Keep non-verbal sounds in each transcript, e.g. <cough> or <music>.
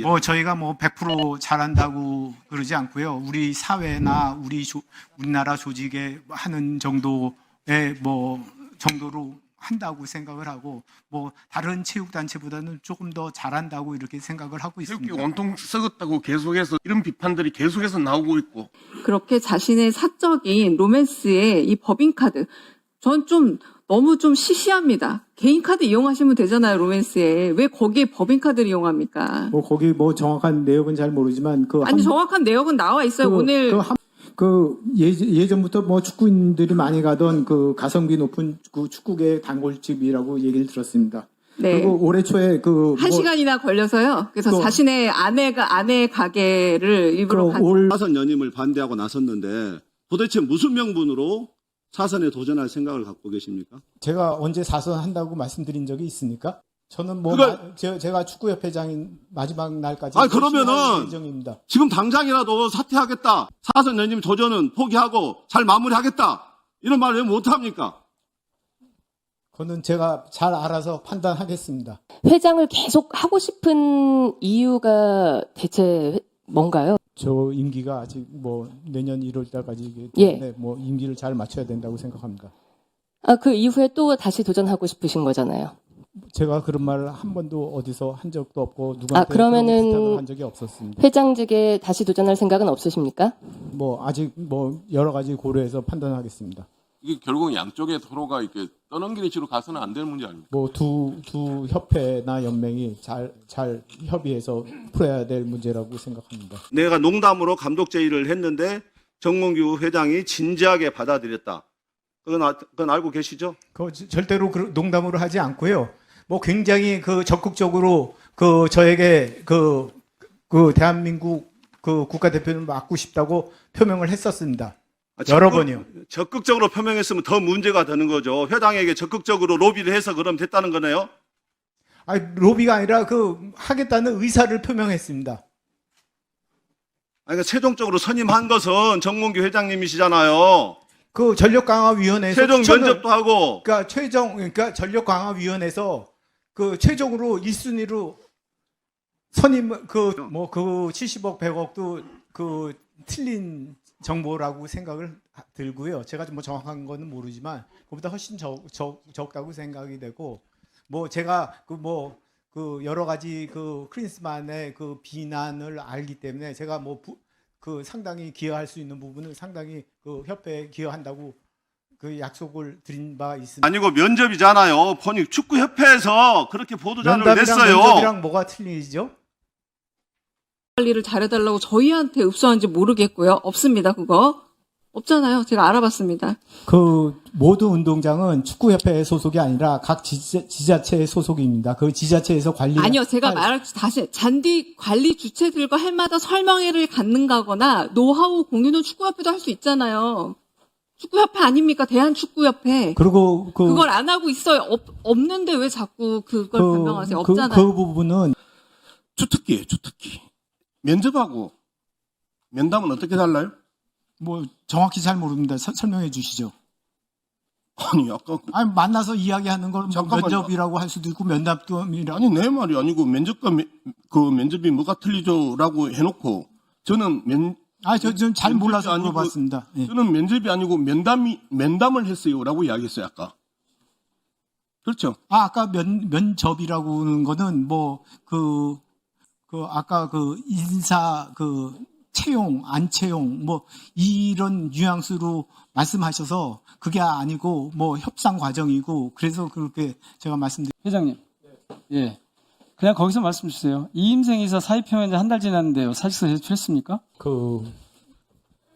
뭐 저희가 뭐 100% 잘한다고 그러지 않고요. 우리 사회나 우리 조- 우리나라 조직에 하는 정도의 뭐 정도로 한다고 생각을 하고 뭐 다른 체육 단체보다는 조금 더 잘한다고 이렇게 생각을 하고 있습니다. 온통 썩었다고 계속해서 이런 비판들이 계속해서 나오고 있고 그렇게 자신의 사적인 로맨스에 이 법인카드 전좀 너무 좀 시시합니다. 개인 카드 이용하시면 되잖아요, 로맨스에. 왜 거기에 법인카드를 이용합니까? 뭐 거기 뭐 정확한 내역은 잘 모르지만 그 아니 한- 정확한 내역은 나와 있어요. 그, 오늘 그, 한- 그 예, 예전부터 뭐 축구인들이 많이 가던 그 가성비 높은 그 축구계 단골집이라고 얘기를 들었습니다. 네. 그리고 올해 초에 그한 뭐- 시간이나 걸려서요. 그래서 또- 자신의 아내가 아내 가게를 일부러 그 가- 올 사선 연임을 반대하고 나섰는데 도대체 무슨 명분으로 사선에 도전할 생각을 갖고 계십니까? 제가 언제 사선 한다고 말씀드린 적이 있습니까? 저는 뭐 그걸- 마- 제, 제가 축구협회장인 마지막 날까지 아니, 그러면은- 예정입니다. 지금 당장이라도 사퇴하겠다. 사선 연임 도전은 포기하고 잘 마무리하겠다. 이런 말을 왜 못합니까? 그거는 제가 잘 알아서 판단하겠습니다. 회장을 계속 하고 싶은 이유가 대체 뭔가요? 저 임기가 아직 뭐 내년 1월 달까지이기 예. 때문에 뭐 임기를 잘 맞춰야 된다고 생각합니다. 아, 그 이후에 또 다시 도전하고 싶으신 거잖아요. 제가 그런 말을 한 번도 어디서 한 적도 없고 누구한테 아, 그러면은- 한 적이 없었습니다. 회장직에 다시 도전할 생각은 없으십니까? 뭐 아직 뭐 여러 가지 고려해서 판단하겠습니다. 이게 결국 양쪽의 서로가 이렇게 떠넘기는 식으로 가서는 안 되는 문제 아닙니까? 뭐 두 두 협회나 연맹이 잘 잘 협의해서 풀어야 될 문제라고 생각합니다. 내가 농담으로 감독 제의를 했는데 정몽규 회장이 진지하게 받아들였다. 그건, 아- 그건 알고 계시죠? 그 저- 절대로 그 농담으로 하지 않고요. 뭐 굉장히 그 적극적으로 그 저에게 그, 그 대한민국 그 국가대표를 맡고 싶다고 표명을 했었습니다. 아, 여러 적극- 번이요. 적극적으로 표명했으면 더 문제가 되는 거죠. 회장에게 적극적으로 로비를 해서 그럼 됐다는 거네요. 아니 로비가 아니라 그 하겠다는 의사를 표명했습니다. 아니, 그러니까 최종적으로 선임한 것은 정몽규 회장님이시잖아요. 그 전력 강화 위원회에서 최종 추천을- 면접도 하고 그러니까 최종 그러니까 전력 강화 위원회에서 그 최종으로 1순위로 선임 그 뭐그 70억 100억도 그 틀린 정보라고 생각을 하- 들고요. 제가 좀뭐 정확한 거는 모르지만 그보다 훨씬 적, 적, 적다고 생각이 되고 뭐 제가 그 뭐그 여러 가지 그 크리스만의 그 비난을 알기 때문에 제가 뭐 그 상당히 기여할 수 있는 부분은 상당히 그 협회에 기여한다고 그 약속을 드린 바 있습니다. 아니고 면접이잖아요. 보니 축구 협회에서 그렇게 보도자료를 냈어요. 면접이랑 뭐가 틀리죠? 관리를 잘해달라고 저희한테 읍소한지 모르겠고요. 없습니다. 그거 없잖아요. 제가 알아봤습니다. 그 모든 운동장은 축구협회 소속이 아니라 각 지자, 지자체 소속입니다. 그 지자체에서 관리 아니요, 제가 말할 다시 잔디 관리 주체들과 할마다 설명회를 갖는가거나 노하우 공유는 축구협회도 할 수 있잖아요. 축구협회 아닙니까? 대한축구협회. 그리고 그 그걸 안 하고 있어요. 없, 없는데 왜 자꾸 그걸 그, 변명하세요? 그, 없잖아요. 그 부분은 주특기예요 주특기 면접하고 면담은 어떻게 달라요? 뭐 정확히 잘 모릅니다. 서- 설명해 주시죠. <laughs> 아니 아까 그- 아니 만나서 이야기하는 걸뭐 잠깐만요. 면접이라고 할 수도 있고 면담이라 아니 내 말이 아니고 면접과 면- 그 면접이 뭐가 틀리죠라고 해놓고 저는 면 아저 좀잘 면접이 몰라서 아니고- 물어봤습니다. 예. 저는 면접이 아니고 면담이 면담을 했어요라고 이야기했어요 아까 그렇죠? 아 아까 면 면접이라고 하는 거는 뭐 그 그 아까 그 인사 그 채용 안 채용 뭐 이런 뉘앙스로 말씀하셔서 그게 아니고 뭐 협상 과정이고 그래서 그렇게 제가 말씀드린 회장님. 예. 그냥 거기서 말씀 주세요. 이임생 이사 사의표명이 한 달 지났는데요. 사직서 제출했습니까? 그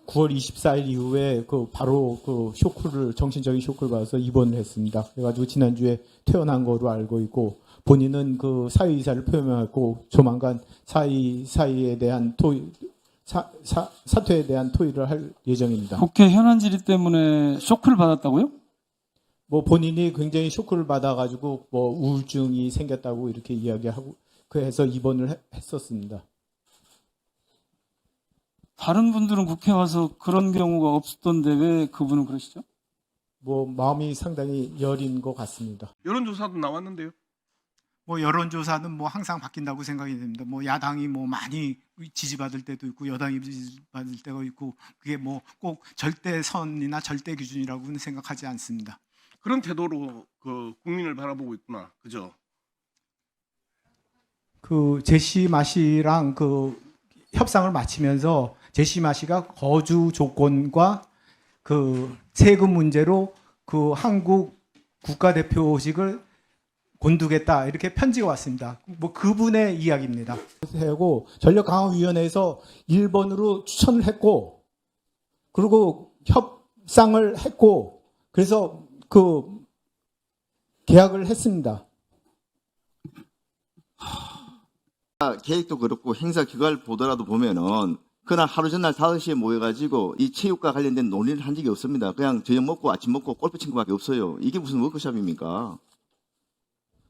9월 24일 이후에 그 바로 그 쇼크를 정신적인 쇼크를 받아서 입원을 했습니다. 그래가지고 지난주에 퇴원한 거로 알고 있고 본인은 그 사의 의사를 표명했고 조만간 사의 사의에 대한 토의 사, 사, 사퇴에 대한 토의를 할 예정입니다. 국회 현안 질의 때문에 쇼크를 받았다고요? 뭐 본인이 굉장히 쇼크를 받아가지고 뭐 우울증이 생겼다고 이렇게 이야기하고 그래서 입원을 해- 했었습니다. 다른 분들은 국회 와서 그런 경우가 없었던데 왜 그분은 그러시죠? 뭐 마음이 상당히 여린 것 같습니다. 여론조사도 나왔는데요. 뭐 여론조사는 뭐 항상 바뀐다고 생각이 됩니다. 뭐 야당이 뭐 많이 지지받을 때도 있고 여당이 지지받을 때가 있고 그게 뭐 꼭 절대선이나 절대 기준이라고는 생각하지 않습니다. 그런 태도로 그 국민을 바라보고 있구나. 그죠? 그 제시 마시랑 그 협상을 마치면서 제시 마시가 거주 조건과 그 세금 문제로 그 한국 국가대표직을 곤두겠다 이렇게 편지가 왔습니다. 뭐 그분의 이야기입니다. 하고 전력 강화 위원회에서 1번으로 추천을 했고 그리고 협상을 했고 그래서 그 계약을 했습니다. 계획도 그렇고 행사 결과를 보더라도 보면은 그날 하루 전날 5시에 모여가지고 이 체육과 관련된 논의를 한 적이 없습니다. 그냥 저녁 먹고 아침 먹고 골프 친 것밖에 없어요. 이게 무슨 워크숍입니까?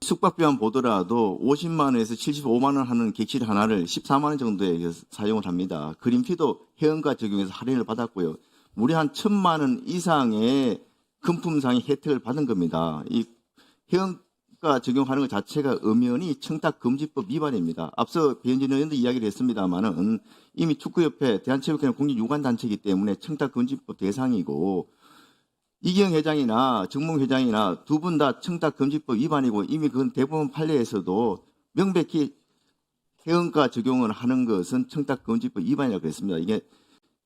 숙박비만 보더라도 50만 원에서 75만 원 하는 객실 하나를 14만 원 정도에 사용을 합니다. 그린피도 회원가 적용해서 할인을 받았고요. 무려 한 천만 원 이상의 금품상의 혜택을 받은 겁니다. 이 회원가 적용하는 것 자체가 엄연히 청탁금지법 위반입니다. 앞서 배현진 의원도 이야기를 했습니다만은 이미 축구협회 대한체육회는 국립유관단체이기 때문에 청탁금지법 대상이고 이기영 회장이나 정몽 회장이나 두 분 다 청탁 금지법 위반이고 이미 그건 대법원 판례에서도 명백히 회원가 적용을 하는 것은 청탁 금지법 위반이라고 그랬습니다. 이게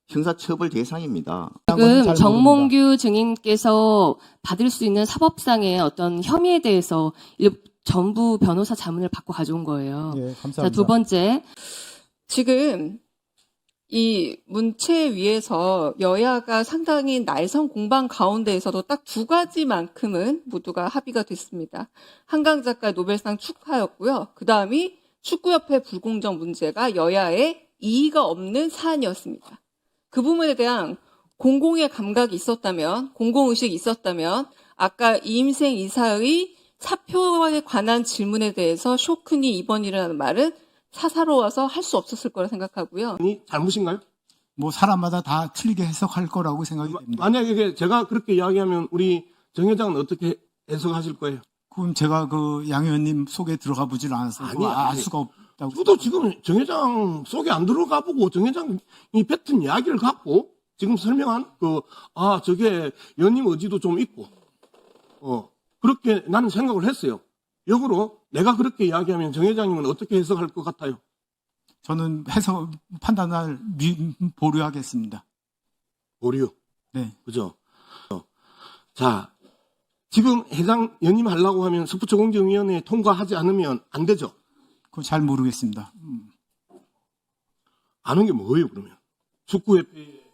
형사처벌 대상입니다. 지금 정몽규 증인께서 받을 수 있는 사법상의 어떤 혐의에 대해서 일- 전부 변호사 자문을 받고 가져온 거예요. 예, 감사합니다. 자, 두 번째. 지금 이 문체 위에서 여야가 상당히 날선 공방 가운데에서도 딱 두 가지만큼은 모두가 합의가 됐습니다. 한강 작가 노벨상 축하였고요. 그 다음이 축구협회 불공정 문제가 여야의 이의가 없는 사안이었습니다. 그 부분에 대한 공공의 감각이 있었다면, 공공의식이 있었다면, 아까 이임생 이사의 사표에 관한 질문에 대해서 쇼크니 이번이라는 말은 사사로워서 할 수 없었을 거라 생각하고요. 아니, 잘못인가요? 뭐 사람마다 다 틀리게 해석할 거라고 생각이 됩니다. 만약에 이게 제가 그렇게 이야기하면 우리 정 회장은 어떻게 해석하실 거예요? 그럼 제가 그 양 의원님 속에 들어가 보질 않아서 아니, 알 아니. 수가 없다고. 저도 지금 정 회장 속에 안 들어가 보고 정 회장이 뱉은 이야기를 갖고 지금 설명한 그, 아, 저게 연임 의지도 좀 있고, 어, 그렇게 나는 생각을 했어요. 역으로 내가 그렇게 이야기하면 정 회장님은 어떻게 해석할 것 같아요? 저는 해석 판단을 미, 보류하겠습니다. 보류. 네. 그죠? 어. 자, 지금 회장 연임하려고 하면 스포츠 공정위원회에 통과하지 않으면 안 되죠? 그거 잘 모르겠습니다. 음. 아는 게 뭐예요, 그러면? 축구협회